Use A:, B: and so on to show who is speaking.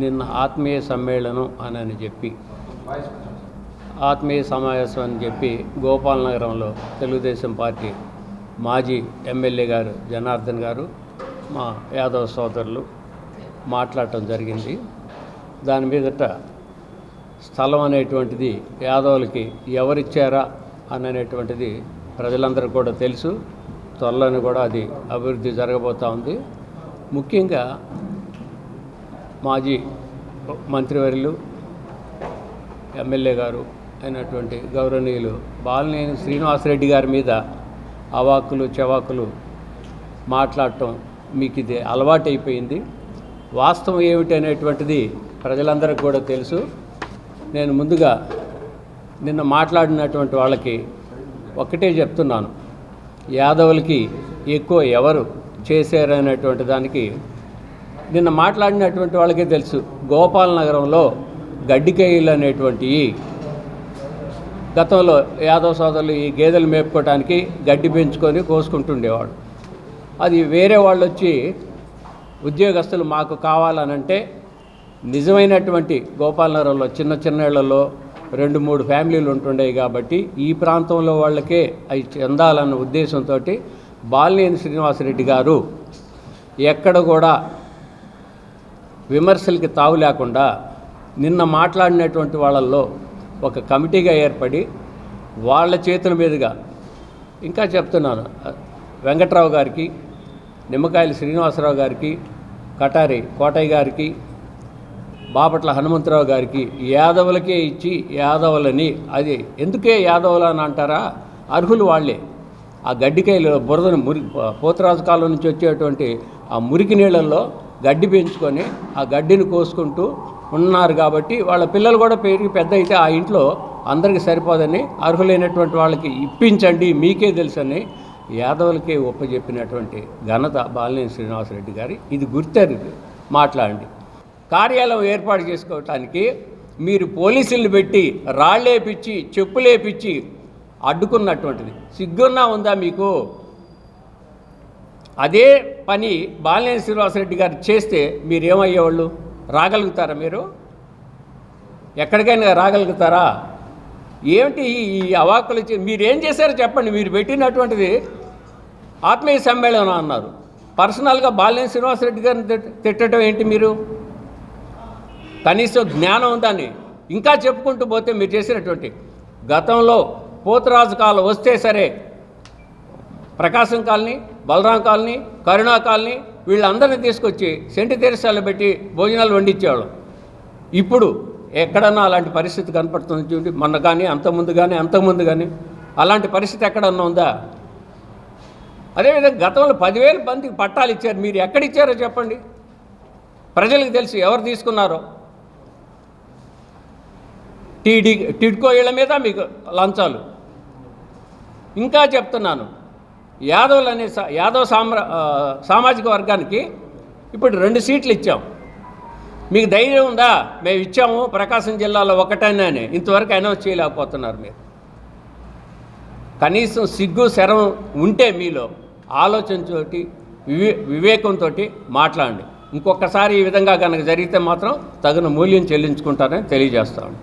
A: నిన్న ఆత్మీయ సమ్మేళనం అని అని చెప్పి ఆత్మీయ సమావేశం అని చెప్పి గోపాల్ నగరంలో తెలుగుదేశం పార్టీ మాజీ ఎమ్మెల్యే గారు జనార్దన్ గారు మా యాదవ సోదరులు మాట్లాడటం జరిగింది. దాని మీదట స్థలం అనేటువంటిది యాదవులకి ఎవరిచ్చారా అని అనేటువంటిది ప్రజలందరికీ కూడా తెలుసు. త్వరలోనే కూడా అది అభివృద్ధి జరగబోతూ ఉంది. ముఖ్యంగా మాజీ మంత్రివర్యులు ఎమ్మెల్యే గారు అయినటువంటి గౌరవనీయులు బాలినేని శ్రీనివాసరెడ్డి గారి మీద అవాకులు చెవాకులు మాట్లాడటం మీకు ఇది అలవాటైపోయింది. వాస్తవం ఏమిటి అనేటువంటిది ప్రజలందరికీ కూడా తెలుసు. నేను ముందుగా నిన్న మాట్లాడినటువంటి వాళ్ళకి ఒకటే చెప్తున్నాను. యాదవులకి ఎక్కువ ఎవరు చేశారనేటువంటి దానికి నిన్న మాట్లాడినటువంటి వాళ్ళకే తెలుసు. గోపాల్ నగరంలో గడ్డికేయులు అనేటువంటి గతంలో యాదవ సోదరులు ఈ గేదెలు మేపుకోవడానికి గడ్డి పెంచుకొని కోసుకుంటుండేవాడు. అది వేరే వాళ్ళు వచ్చి ఉద్యోగస్తులు మాకు కావాలనంటే నిజమైనటువంటి గోపాలనగరంలో చిన్న చిన్న ఇళ్ళలో రెండు మూడు ఫ్యామిలీలు ఉంటుండేవి కాబట్టి ఈ ప్రాంతంలో వాళ్ళకే అవి చెందాలన్న ఉద్దేశంతో బాలినేని శ్రీనివాసరెడ్డి గారు ఎక్కడ కూడా విమర్శలకి తావు లేకుండా నిన్న మాట్లాడినటువంటి వాళ్ళల్లో ఒక కమిటీగా ఏర్పడి వాళ్ళ చేతుల మీదుగా ఇంకా చెప్తున్నాను వెంకట్రావు గారికి నిమ్మకాయల శ్రీనివాసరావు గారికి కటారి కోటయ్య గారికి బాపట్ల హనుమంతరావు గారికి యాదవులకే ఇచ్చి యాదవులని అది ఎందుకే యాదవులు అని అంటారా? అర్హులు వాళ్ళే. ఆ గడ్డికాయలు బురదను మురి పోతరాజు కాలం నుంచి వచ్చేటువంటి ఆ మురికి నీళ్ళల్లో గడ్డి పెంచుకొని ఆ గడ్డిని కోసుకుంటూ ఉన్నారు కాబట్టి వాళ్ళ పిల్లలు కూడా పెరిగి పెద్ద అయితే ఆ ఇంట్లో అందరికీ సరిపోదని అర్హులైనటువంటి వాళ్ళకి ఇప్పించండి మీకే తెలుసని యాదవులకే ఒప్పజెప్పినటువంటి ఘనత బాలినేని శ్రీనివాసరెడ్డి గారి. ఇది గుర్తెరిగి మాట్లాడండి. కార్యాలయం ఏర్పాటు చేసుకోవటానికి మీరు పోలీసులను పెట్టి రాళ్ళేపిచ్చి చెప్పులేపిచ్చి అడ్డుకున్నటువంటిది. సిగ్గున్నా ఉందా మీకు? అదే పని బాలినేని శ్రీనివాసరెడ్డి గారు చేస్తే మీరేమయ్యేవాళ్ళు? రాగలుగుతారా మీరు? ఎక్కడికైనా రాగలుగుతారా? ఏమిటి ఈ- అవాకులు చే- మీరు ఏం చేశారో చెప్పండి. మీరు పెట్టినటువంటిది ఆత్మీయ సమ్మేళనం అన్నారు. పర్సనల్గా బాలినేని శ్రీనివాసరెడ్డి గారిని తిట్టడం ఏంటి మీరు? కనీసం జ్ఞానం ఉందని ఇంకా చెప్పుకుంటూ పోతే మీరు చేసినటువంటి గతంలో పోతురాజు కాలం వస్తే సరే Prakasam colony Balaram colony Karuna colony వీళ్ళందరినీ తీసుకొచ్చి సెంటి తెరసాలు పెట్టి భోజనాలు వండించేవాళ్ళం. ఇప్పుడు ఎక్కడన్నా అలాంటి పరిస్థితి కనపడుతుంది చూడండి. మొన్న కానీ అంతకుముందు కానీ అంతకుముందు కానీ అలాంటి పరిస్థితి ఎక్కడన్నా ఉందా? అదేవిధంగా గతంలో పదివేల మందికి పట్టాలు ఇచ్చారు. మీరు ఎక్కడిచ్చారో చెప్పండి. ప్రజలకు తెలుసు ఎవరు తీసుకున్నారో. టీడీ టిడ్కో ఇళ్ళ మీద మీకు లంచాలు. ఇంకా చెప్తున్నాను. యాదవులు అనే యాదవ్ సామ్రా సామాజిక వర్గానికి ఇప్పుడు రెండు సీట్లు ఇచ్చాం. మీకు ధైర్యం ఉందా? మేము ఇచ్చాము ప్రకాశం జిల్లాలో ఒకటైనానే ఇంతవరకు అనౌన్స్ చేయలేకపోతున్నారు మీరు. కనీసం సిగ్గు శరం ఉంటే మీలో ఆలోచనతోటి వివే వివేకంతో మాట్లాడండి. ఇంకొకసారి ఈ విధంగా కనుక జరిగితే మాత్రం తగిన మూల్యం చెల్లించుకుంటారని తెలియజేస్తాను